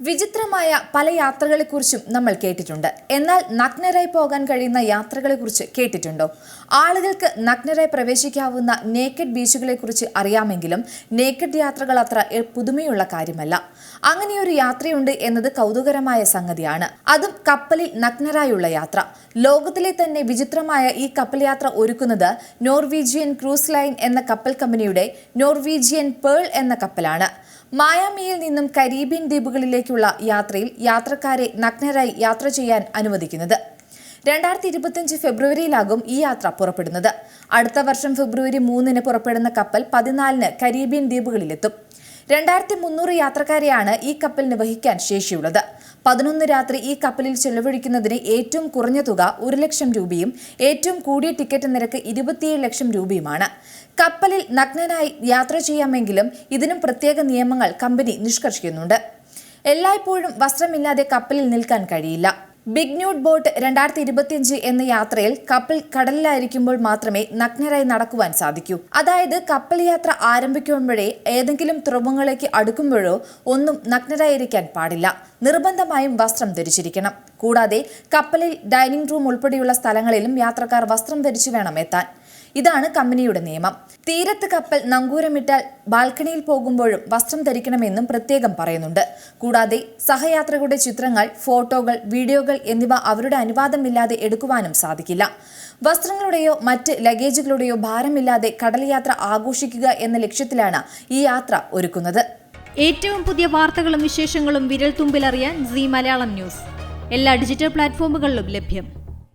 വിചിത്രമായ പല യാത്രകളെക്കുറിച്ചും നമ്മൾ കേട്ടിട്ടുണ്ട്. എന്നാൽ നഗ്നരായി പോകാൻ കഴിയുന്ന യാത്രകളെക്കുറിച്ച് കേട്ടിട്ടുണ്ടോ? ആളുകൾക്ക് നഗ്നരായി പ്രവേശിക്കാവുന്ന നേക്കഡ് ബീച്ചുകളെക്കുറിച്ച് അറിയാമെങ്കിലും നേക്കഡ് യാത്രകൾ അത്ര പുതുമയുള്ള കാര്യമല്ല. അങ്ങനെയൊരു യാത്രയുണ്ട് എന്നത് കൗതുകരമായ സംഗതിയാണ്. അതും കപ്പലിൽ നഗ്നരായുള്ള യാത്ര. ലോകത്തിലെ തന്നെ വിചിത്രമായ ഈ കപ്പൽ യാത്ര ഒരുക്കുന്നത് നോർവീജിയൻ ക്രൂസ് ലൈൻ എന്ന കപ്പൽ കമ്പനിയുടെ നോർവീജിയൻ പേൾ എന്ന കപ്പലാണ്. മായാമിയിൽ നിന്നും കരീബിയൻ ദ്വീപുകളിലേക്കുള്ള യാത്രയിൽ യാത്രക്കാരെ നഗ്നരായി യാത്ര ചെയ്യാൻ അനുവദിക്കുന്നത്. രണ്ടായിരത്തി ഇരുപത്തിയഞ്ച് ഫെബ്രുവരിയിലാകും ഈ യാത്ര പുറപ്പെടുന്നത്. അടുത്ത വർഷം ഫെബ്രുവരി മൂന്നിന് പുറപ്പെടുന്ന കപ്പൽ പതിനാലിന് കരീബിയൻ ദ്വീപുകളിലെത്തും. രണ്ടായിരത്തി മുന്നൂറ് യാത്രക്കാരെയാണ് ഈ കപ്പലിന് വഹിക്കാൻ ശേഷിയുള്ളത്. പതിനൊന്ന് രാത്രി ഈ കപ്പലിൽ ചെലവഴിക്കുന്നതിന് ഏറ്റവും കുറഞ്ഞ തുക ഒരു ലക്ഷം രൂപയും ഏറ്റവും കൂടിയ ടിക്കറ്റ് നിരക്ക് ഇരുപത്തിയേഴ് ലക്ഷം രൂപയുമാണ്. കപ്പലിൽ നഗ്നനായി യാത്ര ചെയ്യാമെങ്കിലും ഇതിനും പ്രത്യേക നിയമങ്ങൾ കമ്പനി നിഷ്കർഷിക്കുന്നുണ്ട്. എല്ലായ്പ്പോഴും വസ്ത്രമില്ലാതെ കപ്പലിൽ നിൽക്കാൻ കഴിയില്ല. ബിഗ് ന്യൂഡ് ബോട്ട് രണ്ടായിരത്തി ഇരുപത്തിയഞ്ച് എന്ന യാത്രയിൽ കപ്പൽ കടലിലായിരിക്കുമ്പോൾ മാത്രമേ നഗ്നരായി നടക്കുവാൻ സാധിക്കൂ. അതായത് കപ്പൽ യാത്ര ആരംഭിക്കുമ്പോഴേ ഏതെങ്കിലും തുറമുഖങ്ങളിലേക്ക് അടുക്കുമ്പോഴോ ഒന്നും നഗ്നരായിരിക്കാൻ പാടില്ല. നിർബന്ധമായും വസ്ത്രം ധരിച്ചിരിക്കണം. കൂടാതെ കപ്പലിൽ ഡൈനിങ് റൂം ഉൾപ്പെടെയുള്ള സ്ഥലങ്ങളിലും യാത്രക്കാർ വസ്ത്രം ധരിച്ചു വേണം എത്താൻ. ഇതാണ് കമ്പനിയുടെ നിയമം. തീരത്ത് കപ്പൽ നങ്കൂരമിട്ടാൽ ബാൽക്കണിയിൽ പോകുമ്പോഴും വസ്ത്രം ധരിക്കണമെന്നും പ്രത്യേകം പറയുന്നുണ്ട്. കൂടാതെ സഹയാത്രികരുടെ ചിത്രങ്ങൾ ഫോട്ടോകൾ വീഡിയോകൾ എന്നിവ അവരുടെ അനുവാദമില്ലാതെ എടുക്കുവാനും സാധിക്കില്ല. വസ്ത്രങ്ങളുടെയോ മറ്റ് ലഗേജുകളുടെയോ ഭാരമില്ലാതെ കടൽ യാത്ര ആഘോഷിക്കുക എന്ന ലക്ഷ്യത്തിലാണ് ഈ യാത്ര ഒരുക്കുന്നത്. ഏറ്റവും പുതിയ വാർത്തകളും വിശേഷങ്ങളും വിരൽ തുമ്പിലറിയാൻ സി മലയാളം ന്യൂസ്. എല്ലാ ഡിജിറ്റൽ പ്ലാറ്റ്ഫോമുകളിലും ലഭ്യം.